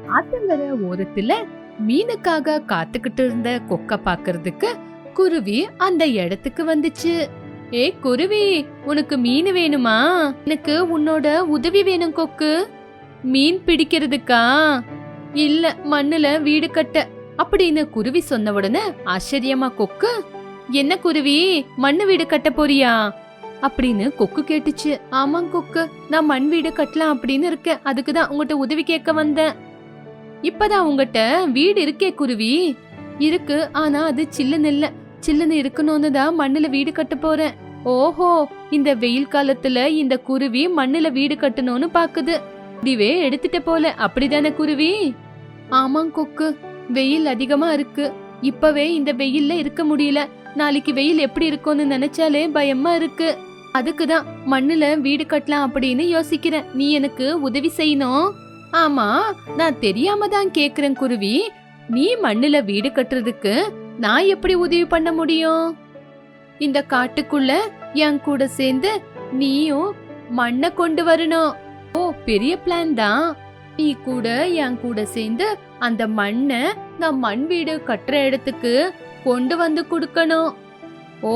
ஆத்தங்கர ஓரத்துல மீனுக்காக காத்துக்கிட்டு இருந்த கொக்க பாக்குறதுக்கு குருவி அந்த இடத்துக்கு வந்துச்சு. ஏ குருவி உனக்கு மீன் வேணுமா? எனக்கு உன்னோட உதவி வேணும் கொக்கு. மீன் பிடிக்கிறதுக்கா? இல்ல மண்ணுல வீடு கட்ட. அப்படின்னு குருவி சொன்ன உடனே ஆச்சரியமா கொக்கு என்ன குருவி மண்ணு வீடு கட்ட போறியா? அப்படின்னு கொக்கு கேட்டுச்சு. ஆமாங்க கொக்கு நான் மண் வீடு கட்டலாம் அப்படின்னு இருக்கேன். அதுக்கு தான் உங்ககிட்ட உதவி கேட்க வந்தேன். இப்பதான் உங்ககிட்ட வீடு இருக்கே குருவி. இருக்கு ஆனா அது சில்லுன்னு இல்ல. சில்லுன்னு இருக்கணும்னு தான் மண்ணுல வீடு கட்ட போறேன். ஓஹோ இந்த வெயில் காலத்துல இந்த குருவி மண்ணுல வீடு கட்டணும்னு பாக்குது. முடிவே எடுத்துட்ட போல அப்படிதானே குருவி? ஆமாங் கொக்கு வெயில் அதிகமா இருக்கு. இப்பவே இந்த வெயில்ல இருக்க முடியல. நாளைக்கு வெயில் எப்படி இருக்கும்னு நினைச்சாலே பயமா இருக்கு. அதுக்கு தான் மண்ணுல வீடு கட்டலாம் அப்படின்னு யோசிக்கிறேன். நீ எனக்கு உதவி செய்யணும். ஆமா நான் தெரியாம தான் கேக்குறேன் குருவி. நீ மண்ணுல வீடு கட்டுறதுக்கு நான் எப்படி உதவி பண்ண முடியும்? இந்த காட்டுக்குள்ள என் கூட சேர்ந்து நீயும் மண்ணை கொண்டு வரணும். ஓ பெரிய பிளான் தான். நீ கூட என் கூட சேர்ந்து அந்த மண்ணை நான் மண் வீடு கட்டுற இடத்துக்கு கொண்டு வந்து கொடுக்கணும். ஓ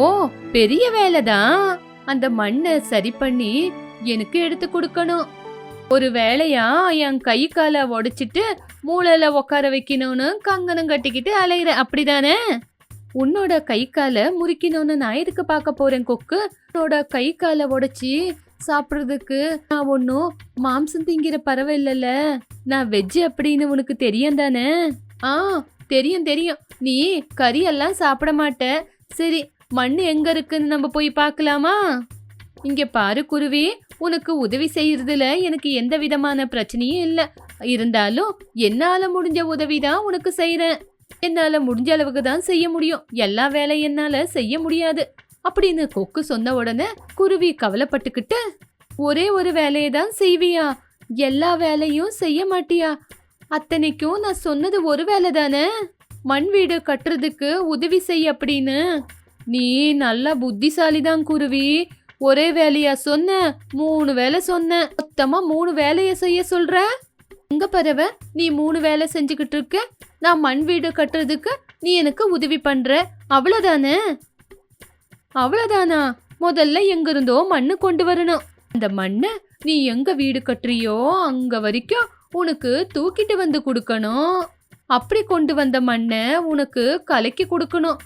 பெரிய வேலை தான் அந்த மண்ணை சரி பண்ணி எனக்கு எடுத்து கொடுக்கணும். ஒரு வேலையா என் கை காலை உடைச்சிட்டு மூளையில உட்கார வைக்கணும்னு கங்கணம் கட்டிக்கிட்டு அலையிற அப்படிதானே? உன்னோட கை காலை முறிக்கணும்னு நான் எதுக்கு பார்க்க போறேன் கொக்கு? உன்னோட கை காலை உடைச்சி சாப்பிட்றதுக்கு நான் ஒன்றும் மாம்சம் திங்கிற பறவை இல்லைல்ல. நான் வெஜ் அப்படின்னு உனக்கு தெரியும் தானே? ஆ தெரியும் தெரியும். நீ கறியெல்லாம் சாப்பிட மாட்ட. சரி மண் எங்க இருக்குன்னு நம்ம போய் பார்க்கலாமா? இங்க பாரு குருவி உனக்கு உதவி செய்யறதுல எனக்கு எந்த விதமான பிரச்சனையும் இல்ல. இருந்தாலும் என்னால முடிஞ்ச உதவி தான் உனக்கு செய்யறேன் என்னால முடிஞ்ச அளவுக்கு தான் செய்ய முடியும். எல்லா வேலையும் என்னால செய்ய முடியாது. அப்படின்னு கொக்கு சொன்ன உடனே குருவி கவலைப்பட்டுக்கிட்டு ஒரே ஒரு வேலையை தான் செய்வியா? எல்லா வேலையும் செய்ய மாட்டியா? அத்தனைக்கும் நான் சொன்னது ஒரு வேலை தானே? மண் வீடு கட்டுறதுக்கு உதவி செய் அப்படின்னு. நீ நல்லா புத்திசாலி தான் குருவி. ஒரே வேலையா சொன்ன? மூணு வேலை சொன்ன. மொத்தமா மூணு வேலைய செய்ய சொல்ற? எங்க பறவை நீ மூணு வேலை செஞ்சுக்கிட்டு இருக்க? நான் மண் வீடு கட்டுறதுக்கு நீ எனக்கு உதவி பண்ற. அவ்வளோதானே அவ்வளோதானா முதல்ல எங்கிருந்தோ மண்ணு கொண்டு வரணும். அந்த மண்ணை நீ எங்க வீடு கட்டுறியோ அங்க வரைக்கும் உனக்கு தூக்கிட்டு வந்து கொடுக்கணும். அப்படி கொண்டு வந்த மண்ணை உனக்கு கலக்கி கொடுக்கணும்.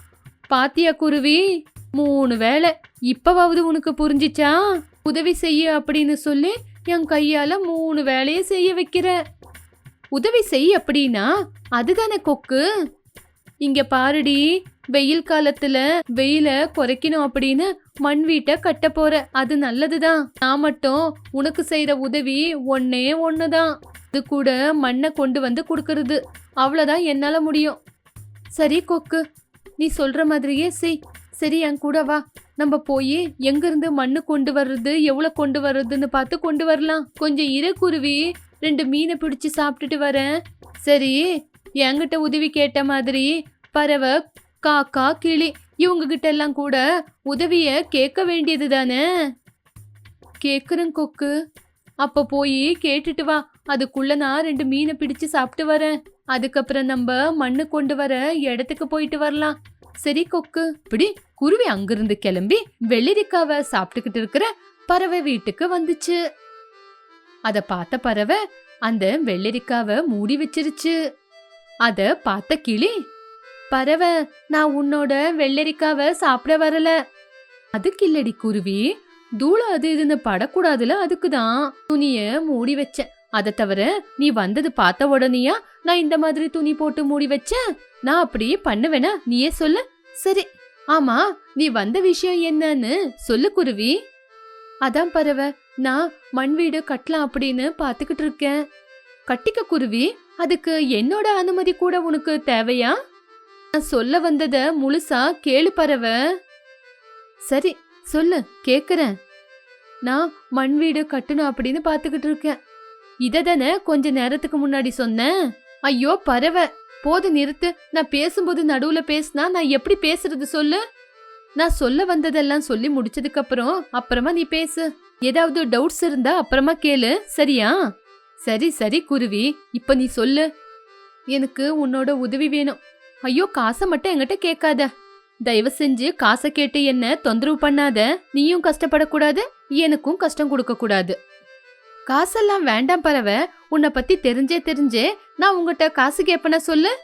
பாத்தியா குருவி? மூணு வேலை. இப்பவாவது உனக்கு புரிஞ்சிச்சா? உதவி செய்ய அப்படின்னு சொல்லி என் கையால மூணு வேலையை செய்ய வைக்கிற. உதவி செய் அப்படின்னா அதுதானே கொக்கு? இங்க பாருடி வெயில் காலத்துல வெயில குறைக்கணும் அப்படின்னு மண் வீட்டை கட்ட போற. அது நல்லதுதான். நான் மட்டும் உனக்கு செய்யற உதவி ஒன்னே ஒண்ணுதான். இது கூட மண்ணை கொண்டு வந்து கொடுக்கறது. அவ்வளோதான் என்னால முடியும். சரி கொக்கு நீ சொல்ற மாதிரியே செய். சரி என் கூட வா. நம்ம போய் எங்கிருந்து மண்ணு கொண்டு வர்றது எவ்வளோ கொண்டு வர்றதுன்னு பார்த்து கொண்டு வரலாம். கொஞ்சம் இரு குருவி ரெண்டு மீனை பிடிச்சி சாப்பிட்டுட்டு வரேன். சரி என்கிட்ட உதவி கேட்ட மாதிரி பறவை காக்கா கிளி இவங்ககிட்ட எல்லாம் கூட உதவியை கேட்க வேண்டியது தானே? கேட்குறேன் கொக்கு. அப்போ போய் கேட்டுட்டு வா. அதுக்குள்ள நான் ரெண்டு மீனை பிடிச்சு சாப்பிட்டு வரேன். அதுக்கப்புறம் நம்ம மண்ணு கொண்டு வர இடத்துக்கு போயிட்டு வரலாம். சரி கொக்கு இப்படி குருவி அங்கிருந்து கிளம்பி வெள்ளரிக்காவை சாப்பிட்டுக்கிட்டு இருக்கிற பறவை வீட்டுக்கு வந்துச்சு. அத பார்த்த பறவை அந்த வெள்ளரிக்காவை மூடி வச்சிருச்சு. அத பார்த்த கிளி பறவை நான் உன்னோட வெள்ளரிக்காவை சாப்பிட வரல. அதுக்கு இல்லடி குருவி தூளை அது இதுன்னு படக்கூடாதுல அதுக்குதான். துணிய மூடி வச்சேன். அதை தவிர நீ வந்தது பார்த்த உடனேயா நான் இந்த மாதிரி துணி போட்டு மூடி வச்சேன்? நான் அப்படியே பண்ணுவேனா? நீயே சொல்லு. சரி ஆமா நீ வந்த விஷயம் என்னன்னு சொல்லு குருவி. அதான் பறவை நான் மண் வீடு கட்டலாம் அப்படின்னு பாத்துக்கிட்டு இருக்கேன். கட்டிக்க குருவி அதுக்கு என்னோட அனுமதி கூட உனக்கு தேவையா? நான் சொல்ல வந்தத முழுசா கேளு பறவை. சரி சொல்லு கேக்குறேன். நான் மண் வீடு கட்டணும் அப்படின்னு பாத்துக்கிட்டு இருக்கேன். இதை தானே கொஞ்ச நேரத்துக்கு முன்னாடி சொன்னேன்? ஐயோ பறவை. போது நிறுத்து நான் பேசும்போது நடுவுல பேசினா நான் எப்படி பேசுறது சொல்லு? நான் சொல்ல வந்ததெல்லாம் சொல்லி முடிச்சதுக்கு அப்புறம் அப்புறமா நீ பேசு. ஏதாவது டவுட்ஸ் இருந்தா அப்புறமா கேளு சரியா? சரி சரி குருவி இப்ப நீ சொல்லு. எனக்கு உன்னோட உதவி வேணும். ஐயோ காசை மட்டும் என்கிட்ட கேட்காத. தயவு செஞ்சு காசை கேட்டு என்ன தொந்தரவு பண்ணாத. நீயும் கஷ்டப்படக்கூடாது எனக்கும் கஷ்டம் கொடுக்க கூடாது காசெல்லாம் வேண்டாம் பறவை உன்னை பத்தி தெரிஞ்சே தெரிஞ்சே நான் உங்ககிட்ட காசு கேப்பன சொல்லு?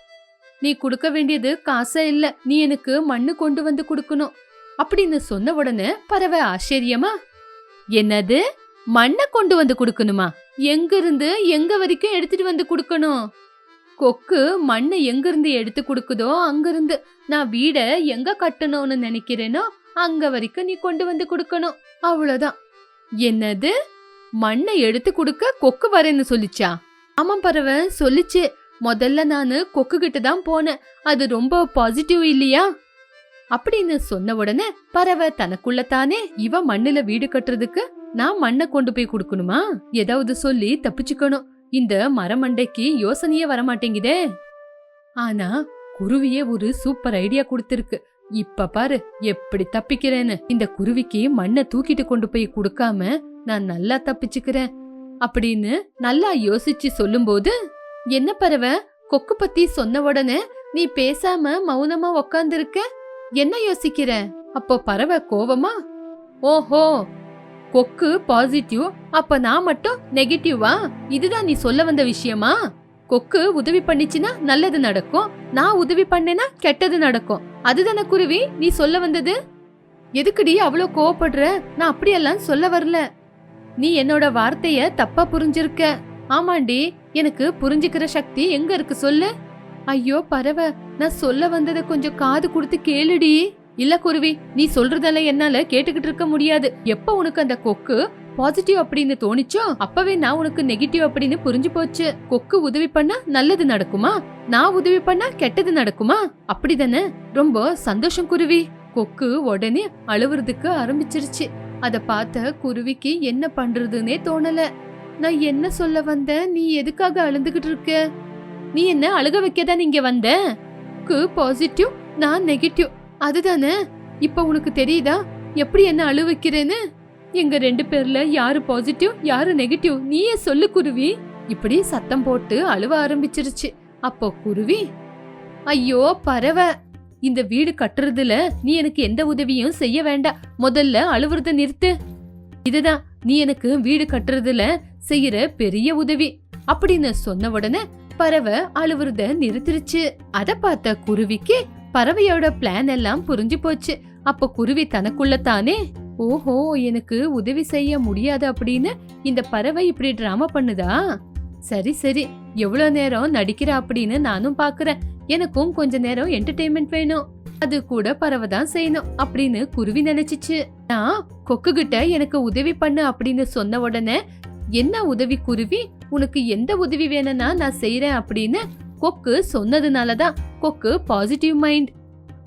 நீ கொடுக்க வேண்டியது காசே இல்ல நீ எனக்கு மண்ணு கொண்டு வந்து கொடுக்கணும். அப்படின்னு சொன்ன உடனே பறவை ஆச்சரியமா? என்னது? மண்ணை கொண்டு வந்து கொடுக்கணுமா? எங்க இருந்து எங்க வரைக்கும் எடுத்துட்டு வந்து கொடுக்கணும்? கொக்கு மண்ணை எங்க இருந்து எடுத்து கொடுக்குதோ அங்கிருந்து. நான் வீடை எங்க கட்டணும்னு நினைக்கிறேனோ அங்க வரைக்கும் நீ கொண்டு வந்து கொடுக்கணும். அவ்வளவுதான். என்னது? மண்ணை எடுத்து கொடுக்க கொக்கு வரேன்னு சொல்லிச்சா. ஆமாம் பறவை சொல்லிச்சு. முதல்ல நான் கொக்கு கிட்ட தான் போனேன். அது ரொம்ப பாசிட்டிவ் இல்லையா? அப்படின்னு சொன்ன உடனே பறவை தனக்குள்ள தானே இவ மண்ணுல வீடு கட்டுறதுக்கு நான் மண்ணை கொண்டு போய் கொடுக்கணுமா? ஏதாவது சொல்லி தப்பிச்சுக்கணும். இந்த மரமண்டைக்கு யோசனையே வரமாட்டேங்குதே. ஆனா குருவியே ஒரு சூப்பர் ஐடியா கொடுத்திருக்கு. இப்ப பாரு எப்படி தப்பிக்கிறேன்னு. இந்த குருவிக்கு மண்ணை தூக்கிட்டு கொண்டு போய் கொடுக்காம நான் நல்லா தப்பிச்சுக்கிறேன் அப்படின்னு நல்லா யோசிச்சு சொல்லும்போது என்ன பறவை கொக்கு பத்தி சொன்ன உடனே நீ பேசாம மௌனமா உக்காந்துருக்க? என்ன யோசிக்கிற? அப்போ பறவை கோவமா ஓஹோ கொக்கு பாசிட்டிவ் அப்ப நான் மட்டும் நெகட்டிவா இதுதான் நீ சொல்ல வந்த விஷயமா? கொக்கு உதவி பண்ணிச்சுன்னா நல்லது நடக்கும். நான் உதவி பண்ணேனா கெட்டது நடக்கும். அதுதானே குருவி நீ சொல்ல வந்தது? எதுக்குடி அவ்வளோ கோவப்படுற? நான் அப்படியெல்லாம் சொல்ல வரல. நீ என்னோட வார்த்தைய தப்பா புரிஞ்சிருக்க. ஆமாண்டி எனக்கு புரிஞ்சுக்கிற சக்தி எங்க இருக்கு சொல்லு. ஐயோ பறவை நான் சொல்ல வந்ததை கொஞ்சம் காது கொடுத்து கேளுடி. இல்ல குருவி நீ சொல்றதெல்லாம் என்னால கேட்டுக்கிட்டு இருக்க முடியாது. எப்ப உனக்கு அந்த கொக்கு பாசிட்டிவ் அப்படின்னு தோணிச்சோ அப்பவே நான் உனக்கு நெகட்டிவ் அப்படின்னு புரிஞ்சு போச்சு. கொக்கு உதவி பண்ணா நல்லது நடக்குமா? நான் உதவி பண்ணா கெட்டது நடக்குமா? அப்படிதானே? ரொம்ப சந்தோஷம் குருவி. கொக்கு உடனே அழுவுறதுக்கு ஆரம்பிச்சிருச்சு. அதை பார்த்த குருவிக்கு என்ன பண்றதுன்னே தோணல. நான் என்ன சொல்ல வந்த நீ எதுக்காக அழுந்துகிட்டு இருக்க? நீ என்ன அழுக வைக்கதான் இங்க வந்த? கு பாசிட்டிவ் நான் நெகட்டிவ். அதுதானே? இப்ப உனக்கு தெரியுதா? எப்படி என்ன அழு வைக்கிறேன்னு? எங்க ரெண்டு பேர்ல யாரு பாசிட்டிவ் யாரு நெகட்டிவ்? நீயே சொல்லு குருவி. இப்படி சத்தம் போட்டு அழுவ ஆரம்பிச்சிருச்சு. அப்போ குருவி ஐயோ பறவை. இந்த வீடு கட்டுறதுல நீ எனக்கு எந்த உதவியும் செய்ய வேண்டாம். முதல்ல அழுவுறத நிறுத்து. இதுதான் நீ எனக்கு வீடு கட்டுறதுல செய்யற பெரிய உதவி. அப்படின்னு சொன்ன உடனே பறவை அழுவுறத நிறுத்திருச்சு. அத பார்த்த குருவிக்கு பறவையோட பிளான் எல்லாம் புரிஞ்சு போச்சு. அப்ப குருவி தனக்குள்ள தானே ஓஹோ எனக்கு உதவி செய்ய முடியாது அப்படின்னு இந்த பறவை இப்படி டிராமா பண்ணுதா? சரி சரி. எவ்வளோ நேரம் நடிக்கிற அப்படின்னு நானும் பாக்குறேன். எனக்கும் கொஞ்ச நேரம் என்டர்டெயின்மெண்ட் வேணும். அது கூட பரவதான் தான் செய்யணும் அப்படின்னு குருவி நினைச்சிச்சு. நான் கொக்கு கிட்ட எனக்கு உதவி பண்ணு அப்படின்னு சொன்ன உடனே என்ன உதவி குருவி? உனக்கு எந்த உதவி வேணும்னா நான் செய்யறேன் அப்படின்னு கொக்கு சொன்னதுனாலதான் கொக்கு பாசிட்டிவ் மைண்ட்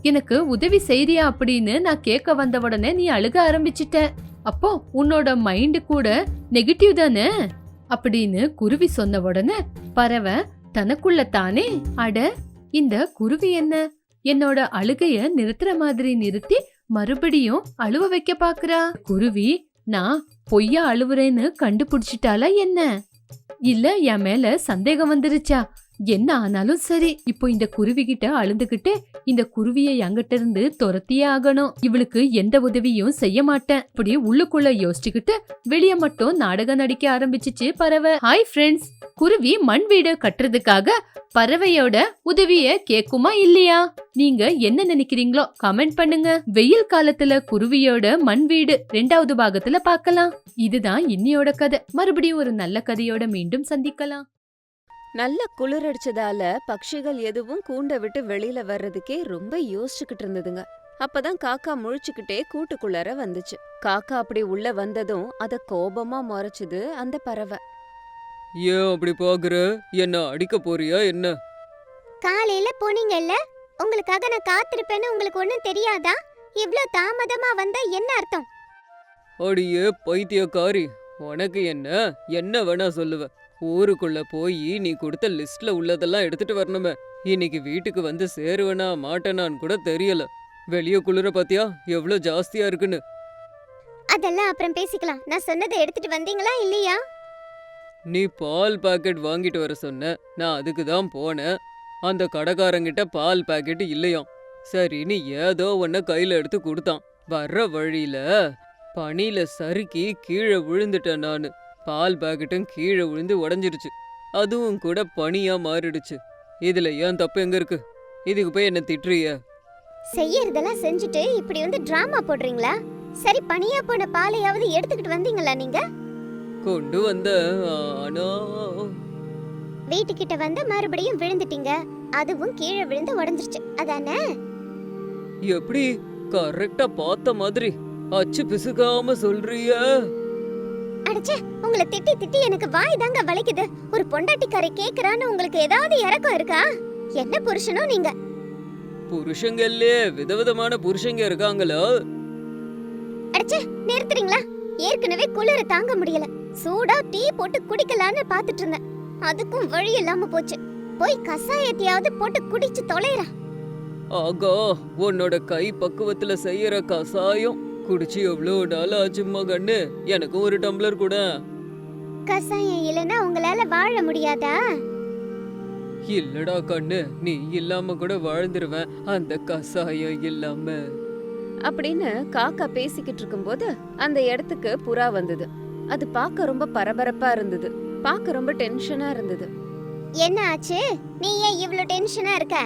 எனக்கு உதவி செய்றியா? அப்படின்னு நான் கேட்க வந்த உடனே நீ அழுக ஆரம்பிச்சிட்ட. அப்போ உன்னோட மைண்டு கூட நெகட்டிவ் தானே? அப்படின்னு குருவி சொன்ன உடனே பறவை தனக்குள்ள தானே அட இந்த குருவி என்ன? என்னோட அழுகைய நிறுத்துற மாதிரி நிறுத்தி மறுபடியும் அழுவ வைக்க பாக்குறா? குருவி நான் பொய்யா அழுவுறேன்னு கண்டுபிடிச்சிட்டாலா என்ன? இல்ல என் மேல சந்தேகம் வந்துருச்சா? என்ன ஆனாலும் சரி இப்போ இந்த குருவி கிட்ட அழுந்துகிட்டு இந்த குருவியை என்கிட்ட இருந்து துரத்தியே ஆகணும். இவளுக்கு எந்த உதவியும் செய்ய மாட்டேன். இப்படி உள்ளுக்குள்ள யோசிச்சுக்கிட்டு வெளிய மட்டும் நாடகம் நடிக்க ஆரம்பிச்சிச்சு பறவை. ஹாய் ஃப்ரெண்ட்ஸ் குருவி மண் வீடு கட்டுறதுக்காக பறவையோட உதவிய கேக்குமா இல்லையா? நீங்க என்ன நினைக்கிறீங்களோ கமெண்ட் பண்ணுங்க. வெயில் காலத்துல குருவியோட மண் வீடு ரெண்டாவது பாகத்துல பார்க்கலாம். இதுதான் இன்னியோட கதை. மறுபடியும் ஒரு நல்ல கதையோட மீண்டும் சந்திக்கலாம். நல்ல குளிர் அடிச்சதால பட்சிகள் எதுவும் கூண்டை விட்டு வெளியில வர்றதுக்கே ரொம்ப யோசிச்சுக்கிட்டு இருந்ததுங்க. அப்பதான் காக்கா முழிச்சுக்கிட்டே கூட்டுக்குள்ளார வந்துச்சு. காக்கா அப்படி உள்ள வந்ததும் அத கோபமா முறைச்சுது அந்த பறவை. ஏன் அப்படி பாக்குற? என்ன அடிக்க போறியா என்ன? காலையில போனீங்கல்ல? உங்களுக்காக நான் காத்திருப்பேன்னு உங்களுக்கு ஒண்ணும் தெரியாதா? இவ்ளோ தாமதமா வந்தா என்ன அர்த்தம்? அடியே பைத்தியக்காரி. உனக்கு என்ன? என்ன வேணா சொல்லுவ. ஊருக்குள்ள போய் நீ கொடுத்த லிஸ்ட்ல உள்ளதெல்லாம் எடுத்துட்டு வரணுமே. இன்னைக்கு வீட்டுக்கு வந்து சேருவனா மாட்டேனான்னு கூட தெரியல. வெளிய குளிர பாத்தியா? எவ்ளோ ஜாஸ்தியா இருக்குன்னு. அதெல்லாம் அப்புறம் பேசிக்கலாம். நான் சொன்னதை எடுத்துட்டு வந்தீங்களா இல்லையா? நீ பால் பாக்கெட் வாங்கிட்டு வர சொன்ன. நான் அதுக்கு தான் போனேன். அந்த கடைக்காரங்கிட்ட பால் பாக்கெட் இல்லையாம். சரி நீ ஏதோ ஒன்ன கையில எடுத்து கொடுத்தான். வர்ற வழியில பனியில சறுக்கி கீழே விழுந்துட்டேன் நானு. பால் பாக்கெட்டும் கீழே விழுந்து உடஞ்சிருச்சு. அதுவும் கூட பனியா மாறிடுச்சு. இதுல ஏன் தப்பு எங்க இருக்கு? இதுக்கு போய் என்ன திட்டுறிய? செய்யறதெல்லாம் செஞ்சுட்டு இப்படி வந்து டிராமா போடுறீங்களா? சரி பனியா போன பாலையாவது எடுத்துக்கிட்டு வந்தீங்களா நீங்க? கொண்டு வந்த ஆனா. வீட்டுக்கிட்ட வந்து மறுபடியும் விழுந்துட்டீங்க. அதுவும் கீழே விழுந்து உடைஞ்சிருச்சு. அதானே? எப்படி கரெக்டா பார்த்த மாதிரி அச்சு பிசுக்காம சொல்றிய? அடச்சே உங்களை திட்டி திட்டி எனக்கு வாய் தாங்க வலிக்குது. ஒரு பொண்டாட்டிக்காரை கேக்குறான்னு உங்களுக்கு ஏதாவது இறக்கம் இருக்கா? என்ன புருஷனோ நீங்க? புருஷங்கல்லே விதவிதமான புருஷங்க இருக்காங்களோ? அடச்சே நிறுத்துறீங்களா? ஏற்கனவே குளிர தாங்க முடியல. சூடா டீ போட்டு குடிக்கலான்னு பாத்துட்டு இருந்தேன். அதுக்கும் வழி இல்லாம போச்சு. போய் கசாயத்தையாவது போட்டு குடிச்சு தொலைறா ஆகா உன்னோட கை பக்குவத்துல செய்யற கசாயம். குடிச்சு எவ்வளோ நாள் ஆச்சும்மா கண்ணு எனக்கும் ஒரு டம்ளர் கூட. கசாயம் இல்லைன்னா உங்களால வாழ முடியாதா? இல்லடா கண்ணு நீ இல்லாம கூட வாழ்ந்துருவேன். அந்த கசாயம் இல்லாம. அப்படின்னு காக்கா பேசிக்கிட்டு இருக்கும்போது அந்த இடத்துக்கு புறா வந்தது. அது பார்க்க ரொம்ப பரபரப்பா இருந்தது. பார்க்க ரொம்ப டென்ஷனா இருந்தது. என்ன ஆச்சு? நீ ஏன் இவ்ளோ டென்ஷனா இருக்க?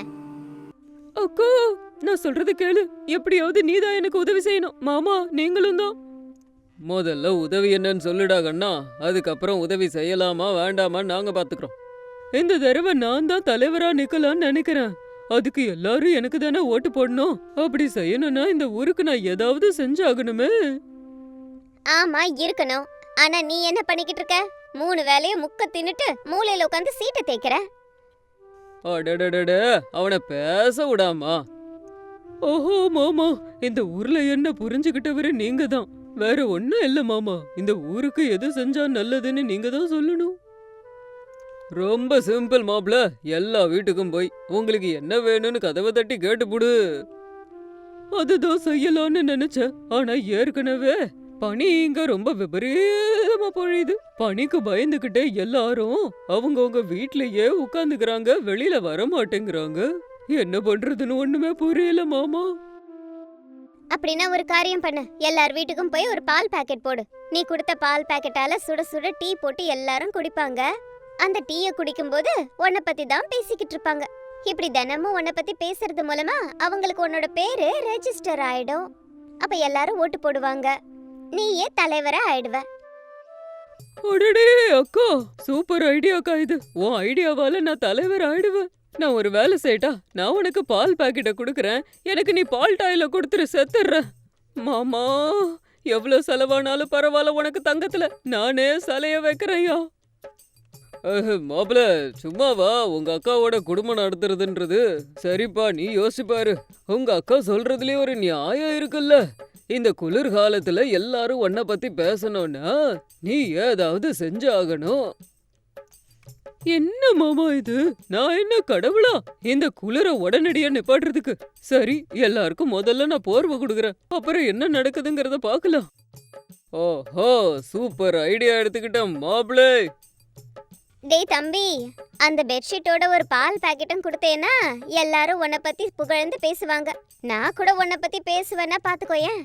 அக்கா நான் சொல்றது கேளு. எப்படியாவது நீதான் எனக்கு உதவி செய்யணும். மாமா நீங்களும் தான். முதல்ல உதவி என்னன்னு சொல்லுடா கண்ணா. அதுக்கப்புறம் உதவி செய்யலாமா வேண்டாமா நாங்க பாத்துக்கிறோம். இந்த தடவை நான் தான் தலைவரா நிக்கலாம்னு நினைக்கிறேன். அதுக்கு எல்லாரும் எனக்கு தானே ஓட்டு போடணும். அப்படி செய்யணும்னா இந்த ஊருக்கு நான் ஏதாவது செஞ்சாகணுமே. ஆமா இருக்கணும். ஆனா நீ என்ன பண்ணிக்கிட்டு இருக்க? மூணு வேலையும் முக்க தின்னுட்டு மூலையில உட்காந்து சீட்டை தேய்க்கிற? அடடடட அவனை பேச விடாமா? ஓஹோ மாமா. இந்த ஊர்ல என்ன புரிஞ்சுக்கிட்டவரு நீங்க தான் வேற ஒண்ணும் இல்ல மாமா. இந்த ஊருக்கு எது செஞ்சா நல்லதுன்னு நீங்க தான் சொல்லணும். ரொம்ப சிம்பிள் மாப்ள. எல்லா வீட்டுக்கும் போய் உங்களுக்கு என்ன வேணும்னு கதவை தட்டி கேட்டுப்புடு. அதுதான் செய்யலாம்னு நினைச்சேன் ஆனா ஏற்கனவே பனி இங்க ரொம்ப விபரீதமா பொழியுது. பனிக்கு பயந்துகிட்டே எல்லாரும் அவங்கவுங்க வீட்லயே உட்காந்துக்கிறாங்க. வெளியில வர மாட்டேங்கிறாங்க என்ன பண்றதுன்னு ஒண்ணுமே புரியல மாமா. அப்படின்னா ஒரு காரியம் பண்ணு. எல்லார் வீட்டுக்கும் போய் ஒரு பால் பாக்கெட் போடு. நீ கொடுத்த பால் பாக்கெட்டால சுட சுட டீ போட்டு எல்லாரும் குடிப்பாங்க. அந்த டீயை குடிக்கும்போது உன்னை பத்தி தான் பேசிக்கிட்டு இருப்பாங்க. இப்படி தினமும் உன்னை பத்தி பேசுறது மூலமா அவங்களுக்கு உன்னோட பேரு ரெஜிஸ்டர் ஆயிடும். அப்ப எல்லாரும் ஓட்டு போடுவாங்க. நீயே தலைவரா ஆயிடுவ. அடடே அக்கா சூப்பர் ஐடியாக்கா இது. உன் ஐடியாவால நான் தலைவர் ஆயிடுவேன். நான் ஒரு வேலை செய்யட்டா நான் உனக்கு பால் பாக்கெட்டை கொடுக்குறேன். எனக்கு நீ பால் டாயில கொடுத்துரு செத்துடுற மாமா எவ்வளோ செலவானாலும் பரவாயில்ல உனக்கு தங்கத்துல. நானே சலைய வைக்கிறையா மாப்பிள சும்மாவா? உங்க அக்காவோட குடும்பம் நடத்துறதுன்றது. சரிப்பா நீ யோசிப்பாரு. உங்க அக்கா சொல்றதுலயே ஒரு நியாயம் இருக்குல்ல. இந்த குளிர்காலத்துல எல்லாரும் உன்னை பத்தி பேசணும்னா நீ ஏதாவது செஞ்சாகணும். என்ன மாமா இது? நான் என்ன கடவுளா? இந்த குளிர உடனடியா நிப்பாட்டுறதுக்கு. சரி எல்லாருக்கும் முதல்ல நான் போர்வை கொடுக்குறேன். அப்புறம் என்ன நடக்குதுங்கிறத பார்க்கலாம். ஓஹோ சூப்பர் ஐடியா எடுத்துக்கிட்டேன் மாப்பிளே. டேய் தம்பி அந்த பெட்ஷீட்டோட ஒரு பால் பாக்கெட்டும் கொடுத்தேன்னா எல்லாரும் உன்னை பத்தி புகழ்ந்து பேசுவாங்க. நான் கூட உன்னை பத்தி பேசுவேன்னா பாத்துக்கோயேன்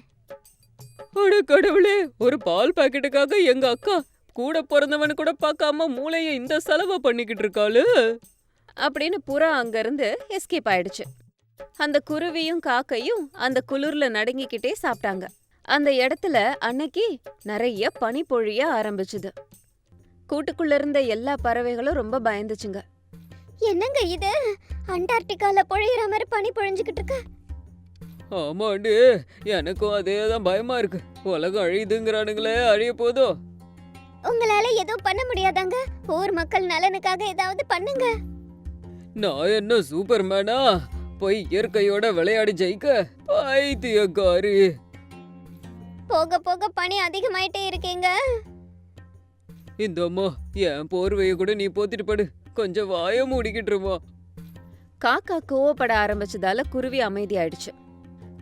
அட கடவுளே ஒரு பால் பாக்கெட்டுக்காக எங்க அக்கா கூட பிறந்தவன் கூட பார்க்காம மூளைய இந்த செலவை பண்ணிக்கிட்டு இருக்காளு? அப்படின்னு புறா அங்கிருந்து எஸ்கேப் ஆயிடுச்சு. அந்த குருவியும் காக்கையும் அந்த குளிர்ல நடுங்கிக்கிட்டே சாப்பிட்டாங்க. அந்த இடத்துல அன்னைக்கு நிறைய பனி பொழிய ஆரம்பிச்சுது. கூட்டுக்குள்ள இருந்த எல்லா பறவைகளும் ரொம்ப பயந்துச்சுங்க. என்னங்க இது? அண்டார்டிகால பொழியிற மாதிரி பனி பொழிஞ்சுக்கிட்டு இருக்கு. ஆமாண்டு எனக்கும் அதே தான் பயமா இருக்கு. உலகம் அழியுதுங்கிறானுங்களே அழிய போதோ? உங்களால எதுவும் பண்ண முடியாதாங்க? ஊர் மக்கள் நலனுக்காக ஏதாவது பண்ணுங்க. நான் என்ன சூப்பர் மேனா போய் இயற்கையோட விளையாடி ஜெயிக்க பைத்தியக்காரி. போக போக பனி அதிகமாயிட்டே இருக்கீங்க. இந்த அம்மா என் போர்வைய கூட நீ போத்திட்டு படு. கொஞ்சம் வாய மூடிக்கிட்டு இருமா. காக்கா கோவப்பட ஆரம்பிச்சதால குருவி அமைதியாயிடுச்சு.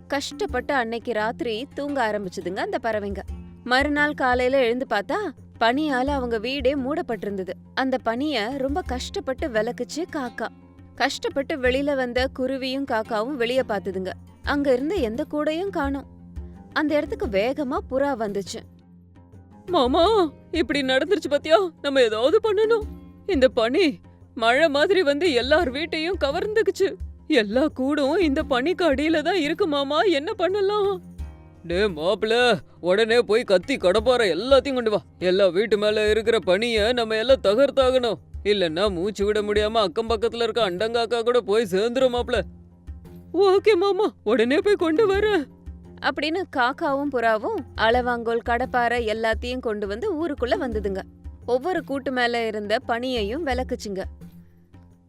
கஷ்டப்பட்டு அன்னைக்கு ராத்திரி தூங்க ஆரம்பிச்சுதுங்க அந்த பறவைங்க. மறுநாள் காலையில எழுந்து பார்த்தா பனியால அவங்க வீடே மூடப்பட்டிருந்தது. அந்த பனிய ரொம்ப கஷ்டப்பட்டு விளக்குச்சு காக்கா. கஷ்டப்பட்டு வெளியில வந்த குருவியும் காக்காவும் வெளிய பார்த்துதுங்க அங்க இருந்த எந்த கூடையும் காணோம். அந்த இடத்துக்கு வேகமா புறா வந்துச்சு. மாமா இப்படி நடந்துருச்சு பத்தியா? நம்ம ஏதாவது பண்ணணும். இந்த பனி மழை மாதிரி வந்து எல்லார் வீட்டையும் கவர்ந்துக்குச்சு. எல்லா கூடும் இந்த பனிக்கு அடியில தான் இருக்கு மாமா. என்ன பண்ணலாம்? டே மாப்பிள உடனே போய் கத்தி கடப்பார எல்லாத்தையும் கொண்டு வா. எல்லா வீட்டு மேல இருக்கிற பனியை நம்ம எல்லாம் தகர்த்தாகணும். இல்லன்னா மூச்சு விட முடியாம அக்கம் பக்கத்துல இருக்க அண்டங்காக்கா கூட போய் சேர்ந்துரும் மாப்பிள ஓகே மாமா. உடனே போய் கொண்டு வரேன் அப்படின்னு காக்காவும் புறாவும் அளவாங்கோல் கடப்பாரை எல்லாத்தையும் கொண்டு வந்து ஊருக்குள்ள வந்ததுங்க. ஒவ்வொரு கூட்டு மேல இருந்த பனியையும் விளக்குச்சுங்க.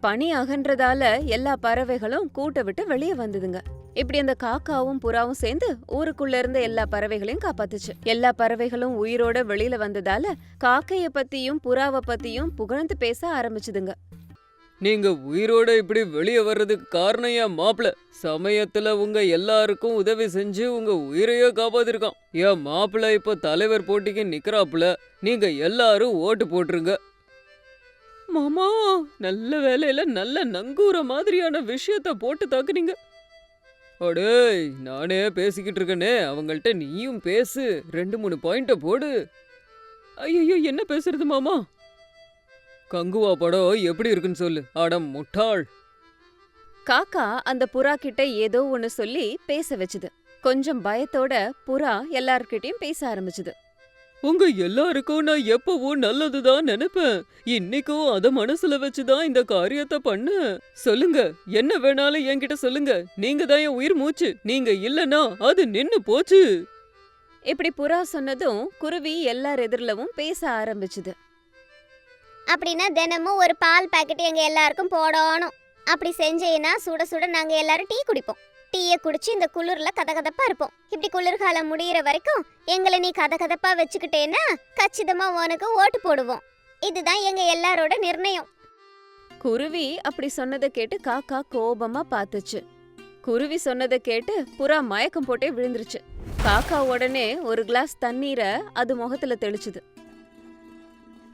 பனி அகன்றதால எல்லா பறவைகளும் கூட்டை விட்டு வெளியே வந்ததுங்க. இப்படி அந்த காக்காவும் புறாவும் சேர்ந்து ஊருக்குள்ள இருந்த எல்லா பறவைகளையும் காப்பாத்துச்சு. எல்லா பறவைகளும் உயிரோட வெளியில வந்ததால காக்கைய பத்தியும் புறாவை பத்தியும் புகழ்ந்து பேச ஆரம்பிச்சுதுங்க. நீங்க உயிரோட இப்படி வெளியே வர்றதுக்கு காரணம் என் மாப்பிள? சமயத்துல உங்க எல்லாருக்கும் உதவி செஞ்சு உங்க உயிரையே காப்பாத்திருக்கான். என் மாப்பிள இப்ப தலைவர் போட்டிக்கு நிக்கறாப்புல? நீங்க எல்லாரும் ஓட்டு போட்டுருங்க. மாமா நல்ல வேலையில நல்ல நங்கூர மாதிரியான விஷயத்த போட்டு தாக்குனீங்க. அடேய் நானே பேசிக்கிட்டு இருக்கனே அவங்கள்ட்ட நீயும் பேசு. ரெண்டு மூணு பாயிண்ட்டை போடு. ஐயோ என்ன பேசுறது மாமா? கங்குவா படம் எப்படி இருக்குன்னு சொல்லு. அடம் முட்டாள். காக்கா அந்த புறா கிட்ட ஏதோ ஒன்னு சொல்லி பேச வச்சுது. கொஞ்சம் பயத்தோட புறா எல்லார்கிட்டயும் பேச ஆரம்பிச்சுது. உங்க எல்லாருக்கும் நான் எப்பவும் நல்லதுதான் நினைப்பேன். இன்னைக்கும் அத மனசுல வச்சுதான் இந்த காரியத்தை பண்ண சொல்லுங்க என்ன வேணாலும் என்கிட்ட சொல்லுங்க. நீங்க தான் என் உயிர் மூச்சு. நீங்க இல்லனா அது நின்னு போச்சு. இப்படி புறா சொன்னதும் குருவி எல்லார் எதிரிலவும் பேச ஆரம்பிச்சுது. அப்படின்னா தினமும் ஒரு பால் பாக்கெட் எங்க எல்லாருக்கும் போடணும். அப்படி செஞ்சேன்னா சுட சுட நாங்க எல்லாரும் டீ குடிப்போம். டீயை குடிச்சு இந்த குளிர்ல கதகதப்பா இருப்போம். இப்படி குளிர்காலம் முடியிற வரைக்கும் எங்களை நீ கதகதப்பா வச்சுக்கிட்டேன்னா கச்சிதமா உனக்கு ஓட்டு போடுவோம். இதுதான் எங்க எல்லாரோட நிர்ணயம். குருவி அப்படி சொன்னதை கேட்டு காக்கா கோபமா பார்த்துச்சு. குருவி சொன்னதை கேட்டு புறா மயக்கம் போட்டே விழுந்துருச்சு. காக்கா உடனே ஒரு கிளாஸ் தண்ணீரை அது முகத்துல தெளிச்சுது.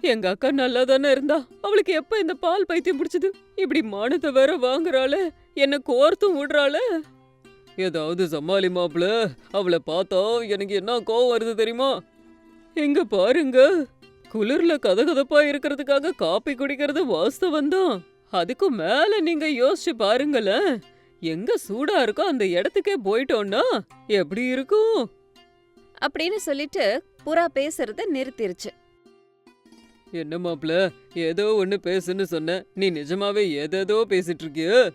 எங்க அக்கா நல்லா தானே இருந்தா? அவளுக்கு எப்ப இந்த பால் பைத்தியம் பிடிச்சது? இப்படி மானத்தை வேற வாங்குறாளே என்ன கோர்த்தும் விடுறாளே. ஏதாவது சமாளி மாப்பிள அவளை பார்த்தா எனக்கு என்ன கோவம் வருது தெரியுமா? எங்க பாருங்க. குளிர்ல கதகதப்பா இருக்கிறதுக்காக காப்பி குடிக்கிறது வாஸ்தவம் தான். அதுக்கும் மேல நீங்க யோசிச்சு பாருங்களேன். எங்க சூடா இருக்கோ அந்த இடத்துக்கே போயிட்டோம்னா எப்படி இருக்கும்? அப்படின்னு சொல்லிட்டு புறா பேசுறத நிறுத்திருச்சு. என்ன மாப்ள? ஏதோ ஒன்னு பேசுன்னு சொன்ன. நீ நிஜமாவே ஏதேதோ பேசிட்டு இருக்கிய?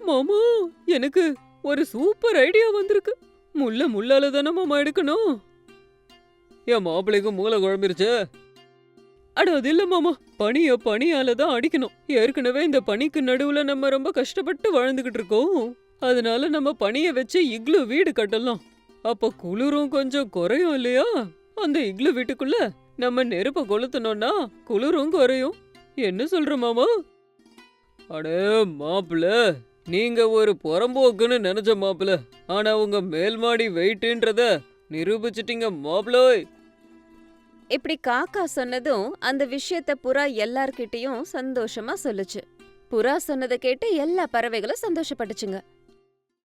மாமா எனக்கு ஒரு சூப்பர் ஐடியா வந்திருக்கு. முள்ள முள்ளால தானே மாமா எடுக்கணும். என் மாப்பிள்ளைக்கும் மூளை குழம்பிருச்சு. அட அது இல்ல மாமா பனிய பனியால தான் அடிக்கணும். ஏற்கனவே இந்த பனிக்கு நடுவுல நம்ம ரொம்ப கஷ்டப்பட்டு வாழ்ந்துகிட்டு இருக்கோம். அதனால நம்ம பனிய வச்சு இக்லு வீடு கட்டலாம். அப்ப குளிரும் கொஞ்சம் குறையும் இல்லையா? அந்த இக்லு வீட்டுக்குள்ள நம்ம நெருப்ப கொளுத்தணும்னா குளிரும் குறையும். என்ன சொல்ற மாமா? அடே மாப்பிள நீங்க ஒரு புறம்போக்குன்னு நினைச்ச மாப்பிள ஆனா உங்க மேல்மாடி வெயிட்ன்றத நிரூபிச்சிட்டீங்க மாப்பிளோய் இப்படி காக்கா சொன்னதும் அந்த விஷயத்த புறா எல்லார்கிட்டயும் சந்தோஷமா சொல்லுச்சு. புறா சொன்னதை கேட்டு எல்லா பறவைகளும் சந்தோஷப்பட்டுச்சுங்க.